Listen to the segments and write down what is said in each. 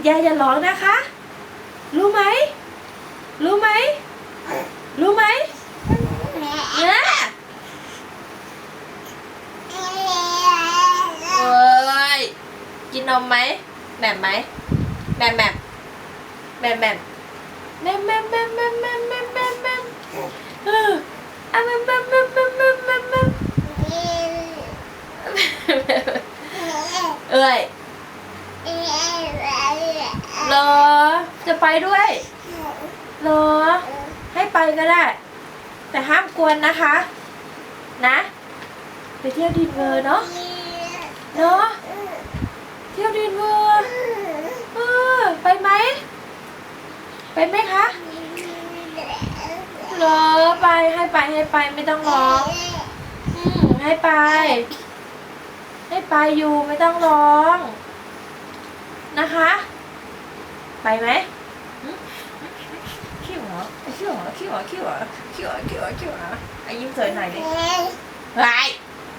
ดยาอย่าร้องนะคะ รู้ไหม รู้ไหม รู้ไหมเนี่ยเอ้ยกินนมไหมแหม่มไหมแหม่มแหม่มแหม่มแหม่มแหม่มแหม่มแหม่มแหม่มแหม่มแหม่มแหม่มแหม่มเอออะแหม่มแหม่มแหม่มแหม่มแหม่มแหม่มแหม่มเอ้ย เหรอ จะไปด้วยเหรอ ให้ไปก็ได้ แต่ห้ามกวนนะคะ นะ ไปเที่ยวดินเวอร์เนาะเนาะเที่ยวดินเวอร์เออไปไหม ไปไหมคะเหรอไปให้ไปให้ไปไม่ต้องร้องให้ไป ให้ไปอยู่ไม่ต้องร้องนะคะ ไปไหมหึขี้หัวขี้หัวขี้หัวขี้หัวขี้หัวขี้หัวขี้หัวไอ้ยิ้มสวยหน่อยดิไร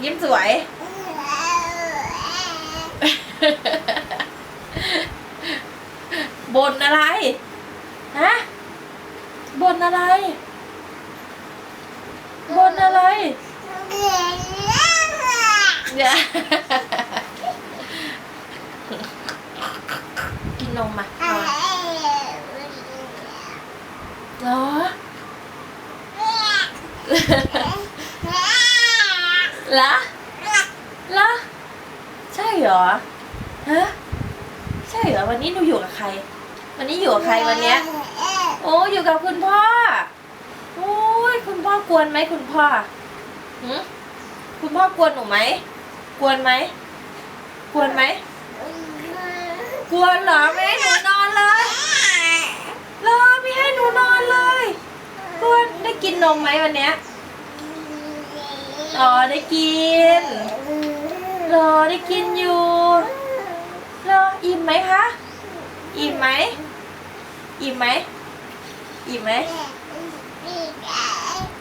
ยิ้มสวย บนอะไร ฮะ บนอะไร บนอะไรเนี่ยกินนมมาเอาเหรอ เหรอเหรอใช่เหรอ ฮะ ใช่เหรอ วันนี้หนูอยู่กับใคร วันนี้อยู่กับใครวันเนี้ย โอ้อยู่กับคุณพ่อ โอ้ยคุณพ่อกวนไหมคุณพ่อหืมคุณพ่อกวนหนูไหม กวนไหม กวนไหม กวนเหรอไม่ให้หนูนอนเลยเหรอไม่ให้หนูนอนเลย กวนได้กิ นนมไหมวันเนี้ยอ๋อได้กินเหรอได้กินอยู่เหรออิ่มไหมคะ อิ่มไหม อิ่มไหม อิ่มไหม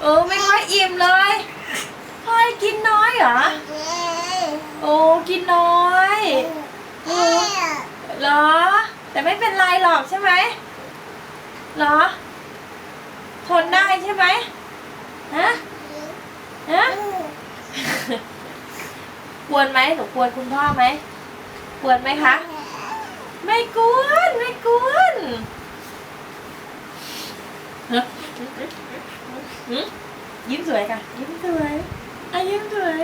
เออไม่ค่อยอิ่มเลยพ่อยกินน้อยเหรอ โอ้กินน้อยโอ้เหรอ แต่ไม่เป็นไรหรอกใช่ไหมเหรอ ทนได้ใช่ไหมฮะฮะกวนไหมหนูกวนคุณพ่อไหมกวนไหมคะ ไม่กวนไม่กวนฮะหึยิ้มสวยค่ะยิ้มสวยอะยิ้มสวย